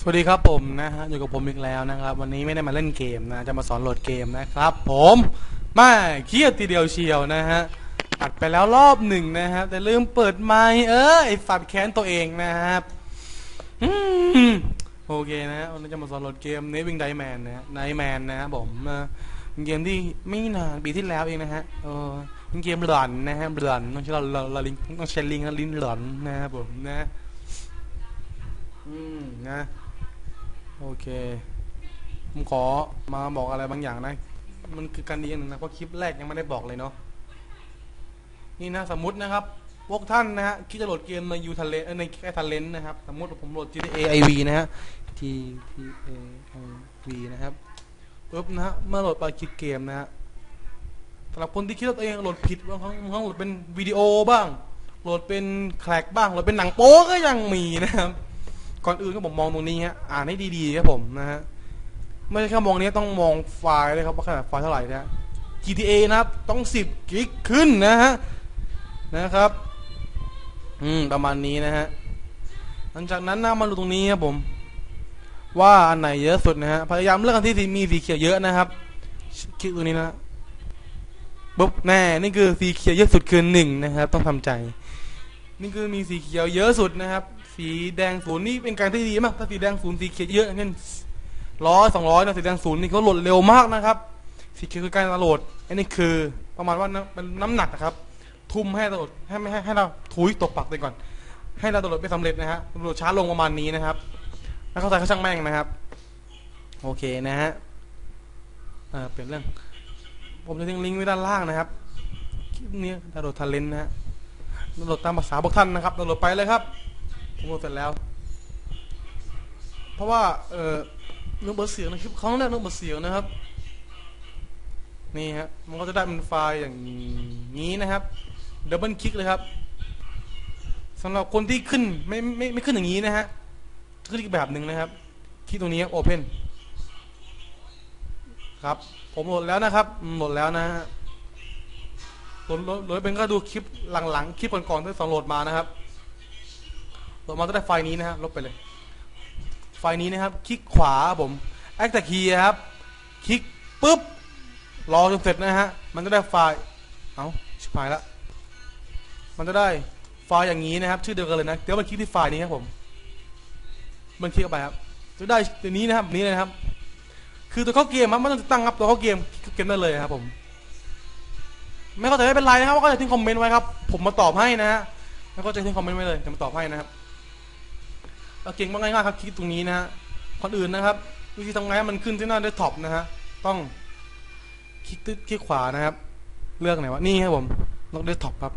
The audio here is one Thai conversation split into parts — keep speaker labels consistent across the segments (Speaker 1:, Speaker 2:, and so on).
Speaker 1: สวัสดีครับผมนะฮะอยู่กับผมอีกแล้วนะครับ วันนี้ไม่ได้มาเล่นเกมนะจะมาสอนโหลดเกมนะครับ ผมไม่เครียดทีเดียวเชียวนะฮะอัดไปแล้วรอบหนึ่งนะครับแต่ลืมเปิดไมค์เออไอฝัดแค้นตัวเองนะครับ โอเคนะฮะวันนี้จะมาสอนโหลดเกม Neving Dive Man นะฮะ Night Man นะครับผมเป็นเกมที่ไม่นานปีที่แล้วเองนะฮะเออเป็นเกมหลอนนะฮะหลอนต้องใช้เราเราลิงต้องใช้ลิงก์ลิ้นหลอนนะครับผมนะอืมนะโอเคผมขอมาบอกอะไรบางอย่างนะ มันคือการดีอย่างหนึ่งนะเพราะคลิปแรกยังไม่ได้บอกเลยเนาะนี่นะสมมตินะครับ พวกท่านนะฮะคิดจะโหลดเกมในยูท l เลนในแค่ทันเลนนะครับ สมมติผมโหลด GTA IV นะฮะ T T A I V นะครับปุ๊บนะฮะเมื่อโหลดไปคลิกเกมนะฮะสำหรับคนที่คิดว่าตัวเองโหลดผิดบางครั้งบางครั้งโหลดเป็นวิดีโอบ้าง โหลดเป็นแคลกบ้างโหลดเป็นหนังโป๊ก็ยังมีนะครับก่อนอื่นก็ผมมองตรงนี้ฮะอ่านให้ดีๆครับผมนะฮะไม่ใช่แค่มองนี้ต้องมองไฟล์เลยครับว่าขนาดไฟล์เท่าไหร่นะฮะ GTA นะครับต้อง 10 กิกขึ้นนะฮะนะครับ อืม ประมาณนี้นะฮะ หลังจากนั้นนะมาดูตรงนี้ครับผม ว่าอันไหนเยอะสุดนะฮะ พยายามเลือกอันที่มีสีเขียวเยอะนะครับ คลิกตรงนี้นะปุ๊บแน่นี่คือสีเขียวเยอะสุดคือหนึ่งนะครับ ต้องทำใจ นี่คือมีสีเขียวเยอะสุดนะครับ สีแดงศูนย์นี่เป็นการที่ดีมากถ้าสีแดงศูนย์สีเขียวเยอะเช่นร้อยสองร้อยนะสีแดงศูนย์นี่เขาโหลดเร็วมากนะครับ สีเขียวคือการโหลดอันนี้คือประมาณว่าน้ำเป็นน้ำหนักนะครับ ทุ่มให้เราให้ไม่ให้ให้เราถุยตกปักไปก่อน ให้เราโหลดไปสำเร็จนะฮะโหลดช้าลงประมาณนี้นะครับ แล้วเข้าใจเขาช่างแม่งนะครับ โอเคนะฮะเออเปลี่ยนเรื่อง ผมจะทิ้งลิงก์ไว้ด้านล่างนะครับคลิปนี้ดาวโหลดทันเลนนะฮะดาวโหลดตามภาษาพวกท่านนะครับดาวโหลดไปเลยครับผมโหลดเสร็จแล้ว เพราะว่าเออเนื้อเบอร์เสียงนะคลิปครั้งแรกเนื้อเบอร์เสียงนะครับนี่ฮะมันก็จะได้เป็นไฟล์อย่างนี้นะครับ ดับเบิลคลิกเลยครับสำหรับคนที่ขึ้นไม่ไม่ไม่ขึ้นอย่างนี้นะฮะขึ้นอีกแบบหนึ่งนะครับ คลิกตรงนี้โอเพนครับ ผมโหลดแล้วนะครับอืมโหลดแล้วนะฮะโหลดโหลดเป็นก็ดูคลิปหลังๆคลิปก่อนๆที่สองโหลดมานะครับโหลดมาจะได้ไฟล์นี้นะฮะลบไปเลย ไฟล์นี้นะครับ คลิกขวาผมแอคต k คีย์ครับ คลิกปุ๊บรอจนเสร็จนะฮะมันจะได้ไฟล์เอาชิบหายละ มันจะได้ไฟล์อย่างนี้นะครับ ชื่อเดียวกันเลยนะ เดี๋ยวมันคลิกที่ไฟล์นี้ครับผม มันคลิกเข้าไปครับ จะได้ตัวนี้นะครับนี้เลยนะครับ คือตัวเข้าเกมครับไม่ต้องตั้งครับตัวเข้าเกมคลิกเกมได้เลยครับผม ไม่เข้าใจไม่เป็นไรนะครับว่าก็จะทิ้งคอมเมนต์ไว้ครับ ผมมาตอบให้นะฮะแล้วก็จทิ้งคอมเมนต์ไว้เลยจะมาตอบให้นะครับเอาเก่งมากง่ายๆครับคลิกตรงนี้นะฮะคนอื่นนะครับวิธีทำไงให้มันขึ้นที่หน้าเดสก์ท็อปนะฮะต้องคลิกคลิกขวานะครับ เลือกไหนวะนี่ครับผมลองเดสก์ท็อปครับ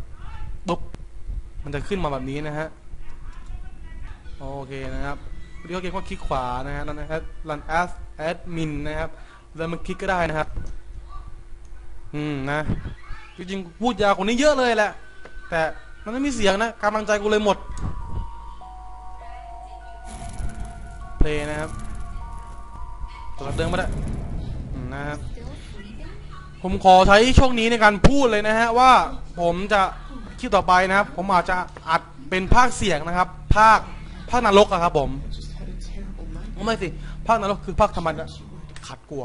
Speaker 1: มันจะขึ้นมาแบบนี้นะฮะโอเคนะครับวิธีเขาเกมก็คลิกขวานะฮะนั่นนะครับ run as admin นะครับแล้วมันคลิกก็ได้นะครับ อืมนะจริงๆพูดยาวกว่านี้เยอะเลยแหละ แต่มันไม่มีเสียงนะกำลังใจกูเลยหมดเพลงนะครับตัวเดิมมาได้นะครับผมขอใช้ช่วงนี้ในการพูดเลยนะฮะว่าผมจะ คลิปต่อไปนะครับ ผมอาจจะอัดเป็นภาคเสียงนะครับ ภาคภาคนรกอะครับผมไม่สิภาคนรกคือภาคธรรมดาขัดกลัว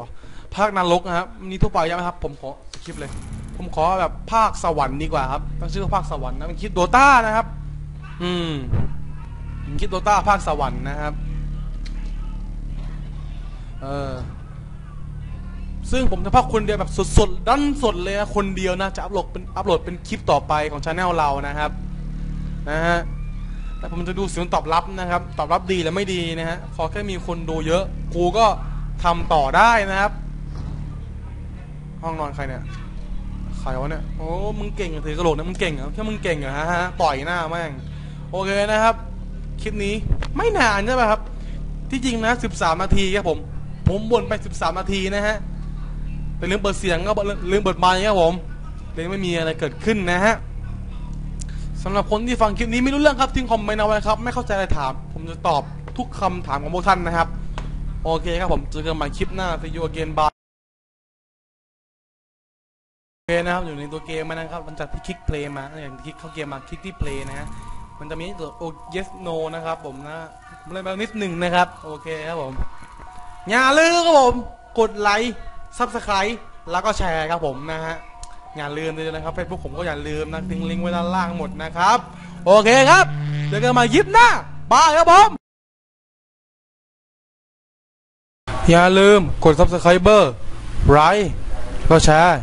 Speaker 1: ภาคนรกนะครับมีทั่วไปใช่ไหมครับ ผมขอคลิปเลย ผมขอแบบภาคสวรรค์ดีกว่าครับต้องชื่อว่าภาคสวรรค์นะมันคิดโดต้านะครับ อืมผมคิดโดต้าภาคสวรรค์นะครับ เออ ซึ่งผมจะพักคนเดียวแบบสดๆดันสดเลยนะคนเดียวนะจะอัพโหลดเป็นอัพโหลดเป็นคลิปต่อไปของชาแนลเรานะครับนะฮะแต่ผมจะดูเสียงตอบรับนะครับ ตอบรับดีหรือไม่ดีนะฮะขอแค่มีคนดูเยอะกูก็ทำต่อได้นะครับ ห้องนอนใครเนี่ยใครวะเนี่ยโอ้มึงเก่งเถือกระโหลกนะมึงเก่งเหรอแค่มึงเก่งเหรอฮะต่อยหน้าแม่งโอเคนะครับ คลิปนี้ไม่นานใช่ไหมครับ ที่จริงนะ 13 นาทีครับผม ผมบ่นไป 13 นาทีนะฮะ ลืมเปิดเสียงก็ลืมเปิดไมค์ครับผมเลยไม่มีอะไรเกิดขึ้นนะฮะสำหรับคนที่ฟังคลิปนี้ไม่รู้เรื่องครับทิ้งคอมเมนต์เอาไว้ครับ ไม่เข้าใจอะไรถาม ผมจะตอบทุกคำถามของพวกท่านนะครับ โอเคครับผมเจอกันใหม่คลิปหน้า see you again bye โอเคนะครับอยู่ในตัวเกมมานะครับมันจากที่คลิกเพลย์มาอย่างคลิกเข้าเกมมาคลิกที่เพลย์นะฮะมันจะมีตัวโอ yes no นะครับผมนะเล่นไปนิดหนึ่งนะครับ โอเคครับผม อย่าลืมครับผม กดไลค์ ซับสไครต์แล้วก็แชร์ครับผมนะฮะอย่าลืมเลยนะครับเฟซบุ๊กผมก็อย่าลืมนะทิ้งลิงก์ไว้ด้านล่างหมดนะครับ โอเคครับ เจอกันใหมายิปหน้าบายครับผมอย่าลืมกด subscriber ไลค์ก็แชร์